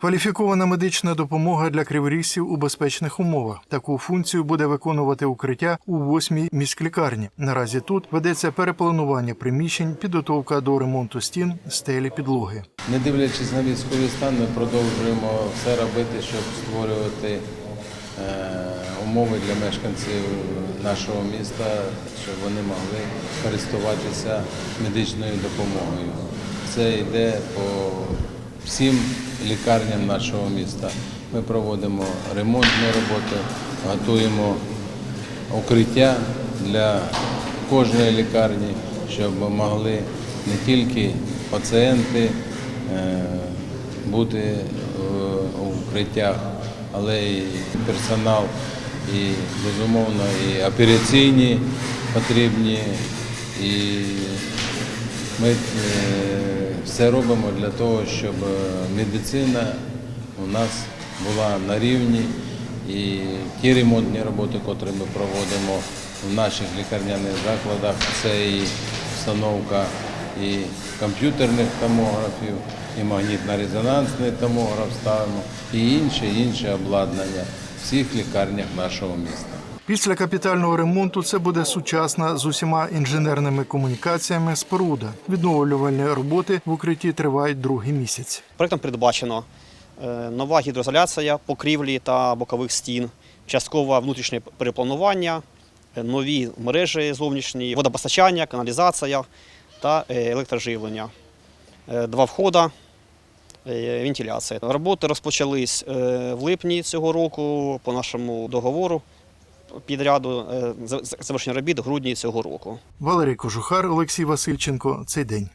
Кваліфікована медична допомога для криворіжців у безпечних умовах. Таку функцію буде виконувати укриття у восьмій міськлікарні. Наразі тут ведеться перепланування приміщень, підготовка до ремонту стін, стелі, підлоги. Не дивлячись на військовий стан, ми продовжуємо все робити, щоб створювати е, умови для мешканців нашого міста, щоб вони могли користуватися медичною допомогою. Це йде по всім лікарням нашого міста. Ми проводимо ремонтні роботи, готуємо укриття для кожної лікарні, щоб могли не тільки пацієнти е, бути в укриттях, але й персонал, і безумовно і операційні потрібні. І ми е, все робимо для того, щоб е, медицина у нас була на рівні. І ті ремонтні роботи, котрі ми проводимо в наших лікарняних закладах, це і встановка і комп'ютерних томографів, і магнітно-резонансний томограф ставимо, і інше, інше обладнання в всіх лікарнях нашого міста. Після капітального ремонту це буде сучасна з усіма інженерними комунікаціями споруда. Відновлювальні роботи в укритті тривають другий місяць. Проектом передбачено е, нова гідроізоляція покрівлі та бокових стін, часткове внутрішнє перепланування, е, нові мережі зовнішні, водопостачання, каналізація та е, електроживлення, два входа, е, вентиляція. Роботи розпочались в липні цього року по нашому договору підряду е, за- за- завершення робіт в грудні цього року. Валерій Кожухар, Олексій Васильченко. Цей день.